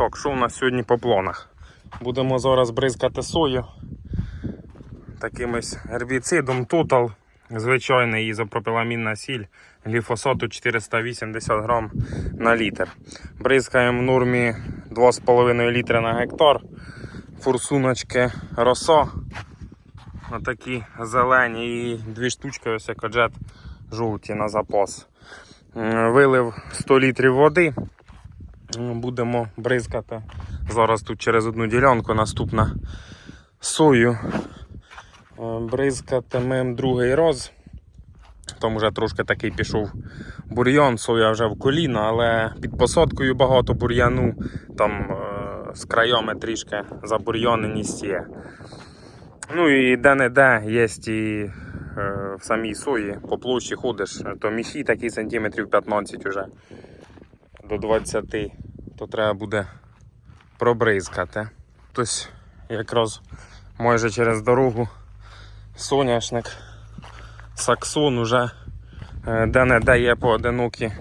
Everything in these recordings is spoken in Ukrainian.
Так, що у нас сьогодні по планах? Будемо зараз бризкати сою такимось гербіцидом Total, звичайний ізопропіламінна сіль гліфосату 480 грам на літр. Бризкаємо в нормі 2,5 літри на гектар. Форсуночки росо. Отакі зелені і дві штучки ось екоджет жовті на запас. Вилив 100 літрів води. Будемо бризкати. Зараз тут через одну ділянку наступна сою. Е, Бризкатимем другий раз. Там вже трошки такий пішов бур'ян, соя вже в коліна, але під посадкою багато бур'яну, там е, з краями трішки забур'яненість є. Ну і де-не-де є і е, в самій сої по площі ходиш, то міхи такі сантиметрів 15 уже до 20, то треба буде пробризкати. Тобто якраз майже через дорогу соняшник, саксон уже е, де-не-де є поодинокі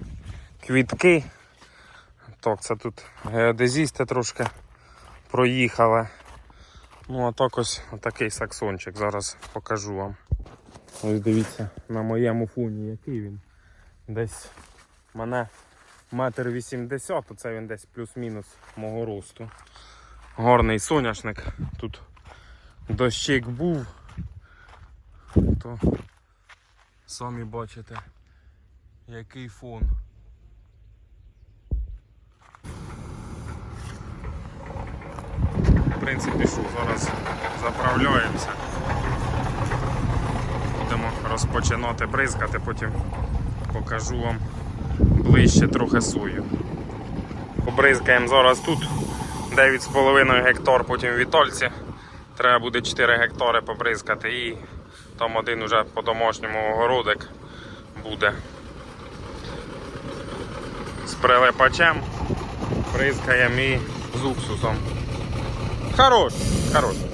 квітки. Так, це тут геодезісти трошки проїхали. Ну, а так ось такий саксончик зараз покажу вам. Ось дивіться на моєму фоні, який він. Десь мене метр вісімдесят, то це він десь плюс-мінус мого росту. Горний соняшник. Тут дощик був, то самі бачите, який фон. В принципі, що зараз заправляємося. Будемо розпочинати бризкати, потім покажу вам ближче трохи сою. Побризкаємо зараз тут 9,5 гектар, потім в Вітольці. Треба буде 4 гектари побризкати і там один уже по-домашньому огородик буде. З прилипачем бризкаємо і з уксусом. Хорош, хорош.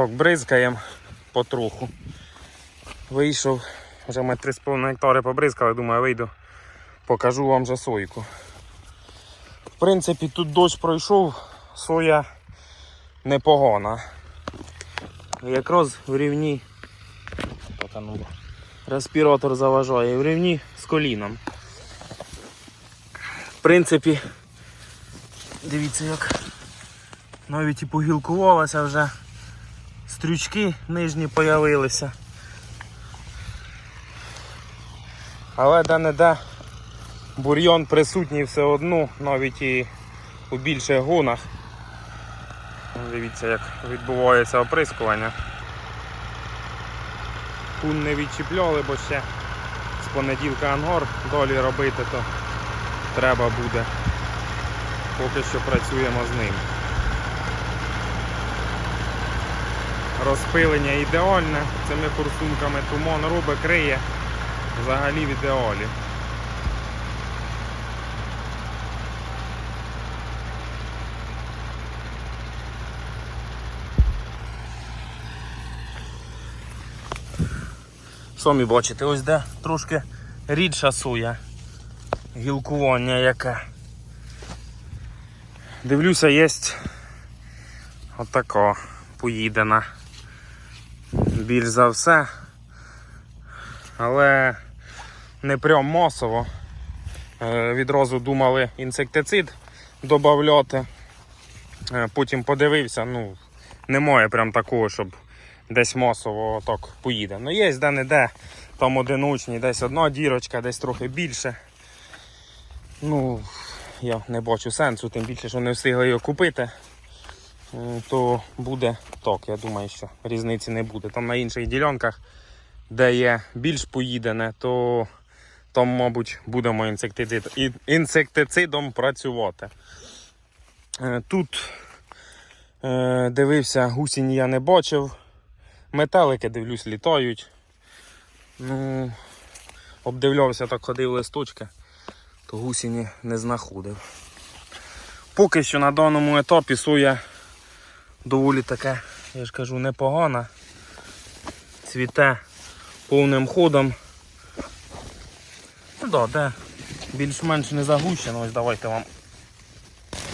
Так, бризкаємо потроху. Вийшов, вже ми 3,5 гектари побризкали, думаю, вийду, покажу вам вже сойку. В принципі, тут дощ пройшов, соя непогана. Якраз в рівні потонуло. Респіратор заважає, в рівні з коліном. В принципі, дивіться як навіть і погілкувалася вже стрючки нижні появилися. Але де-не-де бур'йон присутній все одно, навіть і у більших гонах. Дивіться, як відбувається оприскування. Кун не відчіпляли, бо ще з понеділка ангор долі робити, то треба буде. Поки що працюємо з ним. розпилення ідеальне, цими форсунками туман робить, криє взагалі в ідеалі. Самі бачите, ось де трошки рідша суя, гілкування яке. Дивлюся, є отака поїдена. Більш за все. Але не прям масово. Е, Відразу думали інсектицид додати. Е, Потім подивився, ну, немає прям такого, щоб десь масово так поїде. Ну є де-не-де, там одиночні, десь одна дірочка, десь трохи більше. Ну, я не бачу сенсу, тим більше, що не встигли його купити. То буде так, я думаю, що різниці не буде. Там на інших ділянках, де є більш поїдене, то там, мабуть, будемо інсектицид, інсектицидом працювати. Е, Тут е, дивився, гусінь я не бачив. Метелики, дивлюсь, літають. Ну, обдивлявся, так ходив листочки, то гусіні не знаходив. Поки що на даному етапі соя доволі таке, я ж кажу, непогана. Цвіте повним ходом. Ну да, де більш-менш не загущено. Ось давайте вам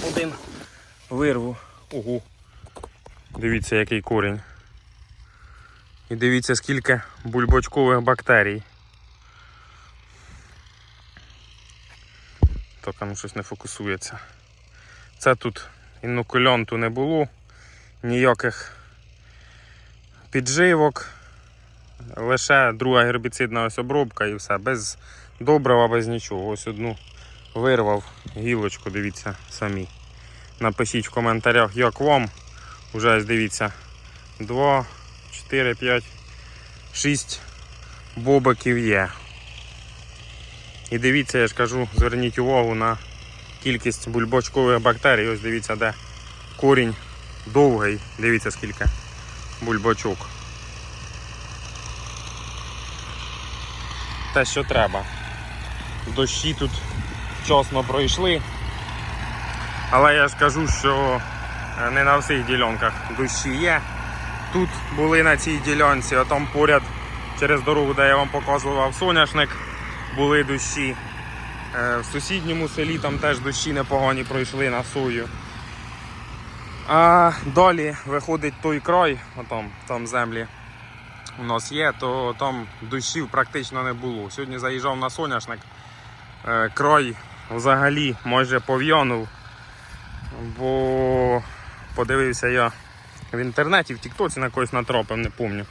один вирву. Ого. Дивіться, який корінь. І дивіться, скільки бульбочкових бактерій. Тільки ну, щось не фокусується. Це тут інокульонту не було, ніяких підживок, лише друга гербіцидна ось обробка і все, без добрива, без нічого. Ось одну вирвав гілочку, дивіться самі. Напишіть в коментарях, як вам. Уже ось дивіться. 2, 4, 5, 6 бобиків є. І дивіться, я ж кажу, зверніть увагу на кількість бульбочкових бактерій. Ось дивіться, де корінь довгий. Дивіться скільки бульбочок. Те, що треба. Дощі тут вчасно пройшли. Але я ж кажу, що е, не на всіх ділянках дощі є. Тут були на цій ділянці, а там поряд через дорогу, де я вам показував соняшник, були дощі. Е, В сусідньому селі там теж дощі непогані пройшли на сою. А далі виходить той край, отам, там землі у нас є, то там дощів практично не було. Сьогодні заїжджав на соняшник, е, край взагалі майже пов'янув, бо подивився я в інтернеті, в Тіктоці на когось натрапив, не пам'ятаю.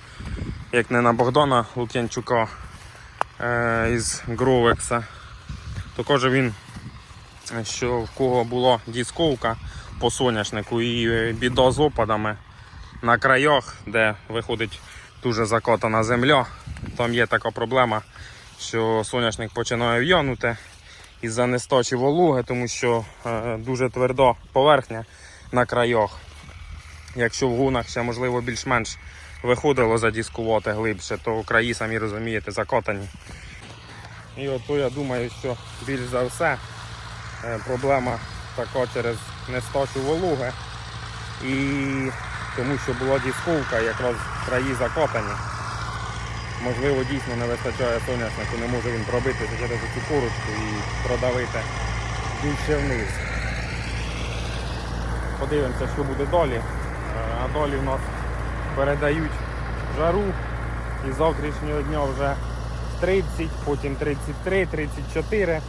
Як не на Богдана Лук'янчука е, із Гровекса. То каже він, що в кого була дісковка по соняшнику і е, біда з опадами на краях, де виходить дуже закотана земля. Там є така проблема, що соняшник починає в'янути із-за нестачі вологи, тому що е, дуже тверда поверхня на краях. Якщо в гунах ще можливо більш-менш виходило задіскувати глибше, то краї, самі розумієте, закотані. І от то я думаю, що більш за все е, проблема така через нестачу вологи. І тому що була дісковка, якраз краї закопані. Можливо, дійсно не вистачає соняшнику, не може він пробитися через цю корочку і продавити дужче вниз. Подивимося, що буде далі. Е, А далі в нас передають жару і з завтрашнього дня вже 30, потім 33, 34.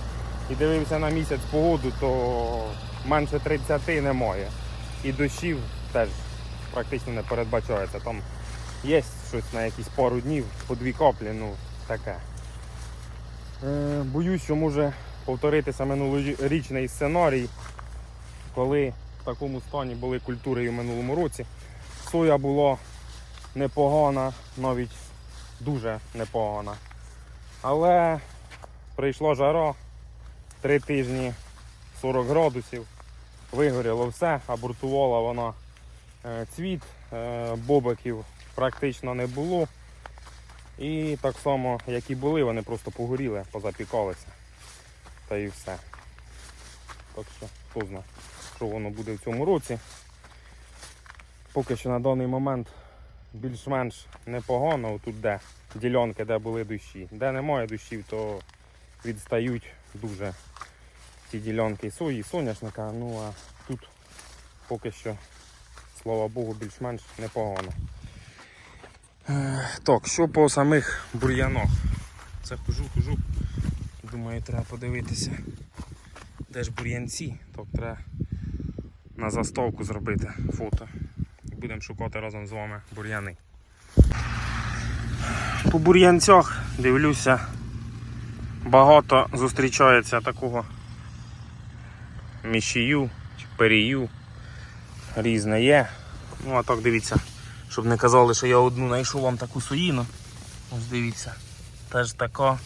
І дивився на місяць погоду, то менше 30 немає. І дощів теж практично не передбачається. Там є щось на якісь пару днів, по дві каплі, ну таке. Е, боюсь, що може повторитися минулорічний сценарій, коли в такому стані були культури і в минулому році. Соя була непогана, навіть дуже непогана. Але прийшла жара, три тижні 40 градусів, вигоріло все, абортувала вона е, цвіт, е, бобиків практично не було. І так само, як і були, вони просто погоріли, позапікалися. Та і все. Так що, хто що воно буде в цьому році. Поки що на даний момент більш-менш непогано, отут де ділянки, де були дощі. Де немає дощів, то відстають дуже ті ділянки і соняшника. Ну а тут поки що, слава Богу, більш-менш непогано. Е, Так, що по самих бур'янах? Це хожу, хожу. Думаю, треба подивитися. Де ж бур'янці? Так, треба на заставку зробити фото. Будемо шукати разом з вами бур'яни. По бур'янцях дивлюся, багато зустрічається такого мішію чи перію. Різне є. Ну а так дивіться, щоб не казали, що я одну знайшов вам таку суїну. Ось дивіться. Теж така,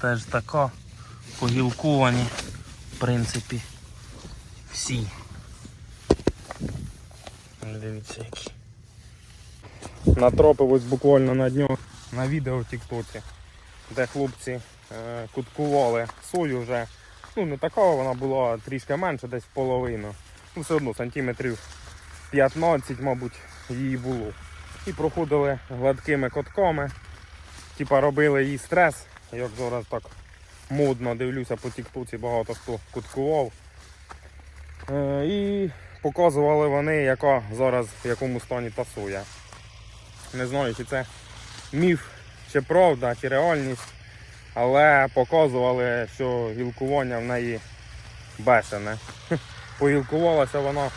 теж така. Погілковані, в принципі, всі. Дивіться які. Натрапив ось буквально на дню на відео в Тіктоці, де хлопці куткували сою вже. Ну не така вона була трішки менше, десь в половину. Ну все одно сантиметрів 15, мабуть, її було. І проходили гладкими котками. Типа робили їй стрес, як зараз так модно дивлюся по тіктоці, багато хто куткував. Е, і показували вони, яка зараз в якому стані та соя. Не знаю, чи це міф, чи правда, чи реальність, але показували, що гілкування в неї бешене. Погілкувалася вона, е,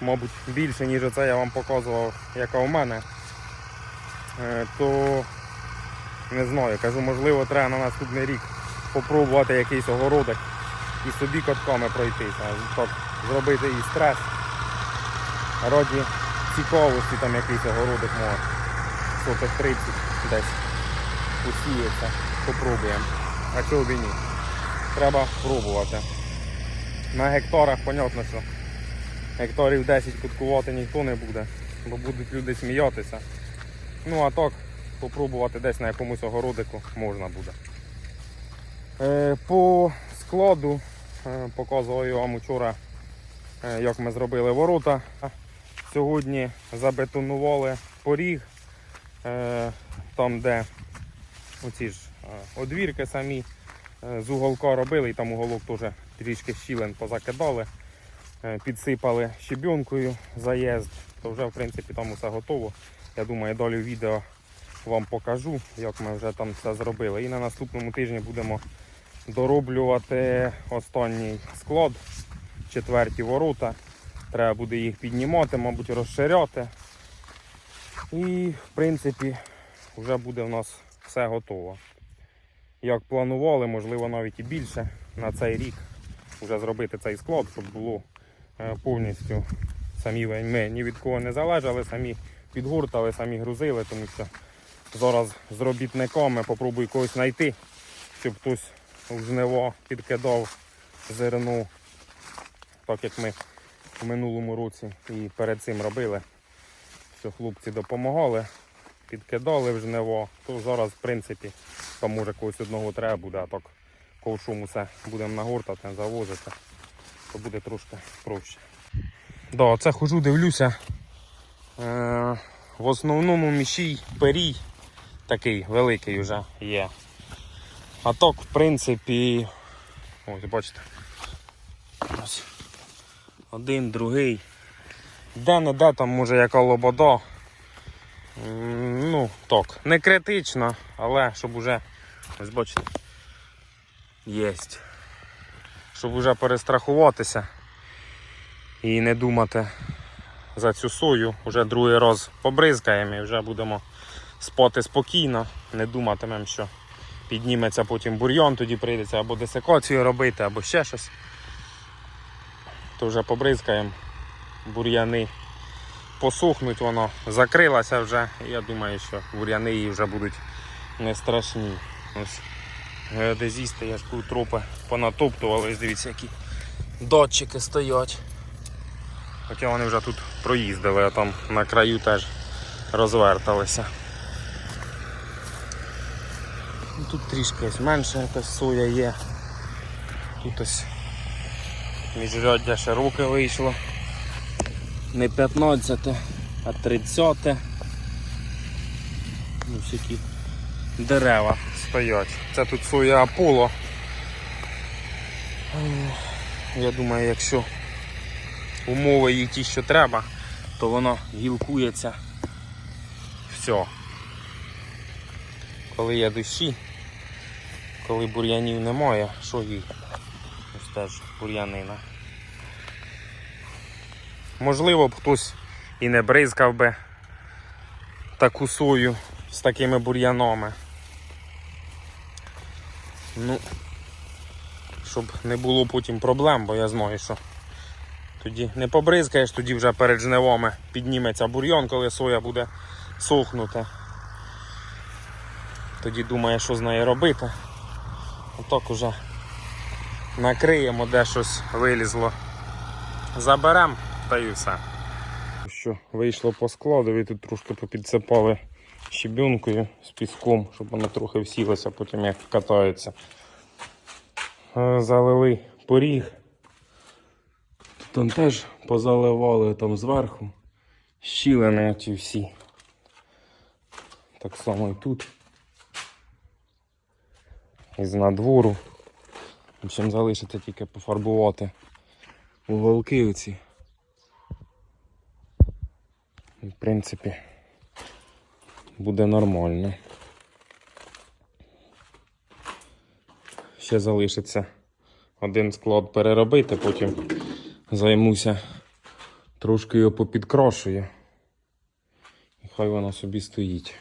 мабуть, більше, ніж оце я вам показував, яка у мене. Е, то не знаю, кажу, можливо, треба на наступний рік попробувати якийсь огородик і собі котками пройтися. Так, зробити і стрес. Раді цікавості там якийсь огородик може. Соток 30 десь посіється. Попробуємо. А чого ні? Треба пробувати. На гектарах, понятно, що гектарів 10 куткувати ніхто не буде, бо будуть люди сміятися. Ну а так, попробувати десь на якомусь огородику можна буде. Е, по складу е, показував вам вчора, е, як ми зробили ворота. Сьогодні забетонували поріг, е, там де оці ж е, одвірки самі е, з уголка робили, і там уголок теж трішки щілин позакидали, е, підсипали щебінкою заїзд, то вже в принципі там усе готово. Я думаю, далі відео вам покажу, як ми вже там все зробили. І на наступному тижні будемо дороблювати останній склад, четверті ворота. Треба буде їх піднімати, мабуть, розширяти. І в принципі вже буде в нас все готово. Як планували, можливо навіть і більше на цей рік вже зробити цей склад, щоб було е, повністю самі ми ні від кого не залежали, самі підгуртали, самі грузили, тому що зараз з робітниками попробую когось знайти, щоб хтось в жниво підкидав зерну, так як ми в минулому році і перед цим робили, що хлопці допомагали, підкидали в жниво, то зараз, в принципі, там може когось одного треба буде, а так ковшом усе будемо нагортати, завозити, то буде трошки проще. Да, це хожу, дивлюся. Е, в основному мішій перій такий великий вже є. А так, в принципі, ось бачите. Ось. Один, другий. Де не де там може яка лобода. Ну, так, не критично, але щоб уже, ось бачите, єсть. Щоб уже перестрахуватися і не думати за цю сою. Вже другий раз побризкаємо і вже будемо спати спокійно, не думатимемо, що підніметься потім бур'йон, тоді прийдеться або десекацію робити, або ще щось. То вже побризкаємо бур'яни. Посухнуть воно, закрилася вже. Я думаю, що бур'яни її вже будуть не страшні. Ось геодезісти, я ж тут тропи понатоптували, дивіться, які датчики стоять. Хоча вони вже тут проїздили, а там на краю теж розверталися. Ну, Тут трішки ось менше якась соя є. Тут ось міжряддя широке вийшло. Не 15, а 30. Ну, всякі дерева стоять. Це тут соя Аполло. Е, Я думаю, якщо умови їй ті, що треба, то воно гілкується. Все. Коли є душі, коли бур'янів немає, що їй? Ось теж бур'янина. Можливо б хтось і не бризкав би таку сою з такими бур'янами. Ну, щоб не було потім проблем, бо я знаю, що тоді не побризкаєш, тоді вже перед жнивами підніметься бур'ян, коли соя буде сохнути. Тоді думає, що з нею робити. Отак уже накриємо, де щось вилізло. Заберемо та й все. Що вийшло по складові, тут трошки попідсипали щебінкою з піском, щоб воно трохи всілося, потім як катається. Е, Залили поріг. Там теж позаливали там зверху. Щілини ті всі. Так само і тут. Із надвору. В общем, залишиться тільки пофарбувати уголки оці. В принципі, буде нормально. Ще залишиться один склад переробити, потім займуся трошки його попідкрошую. І хай воно собі стоїть.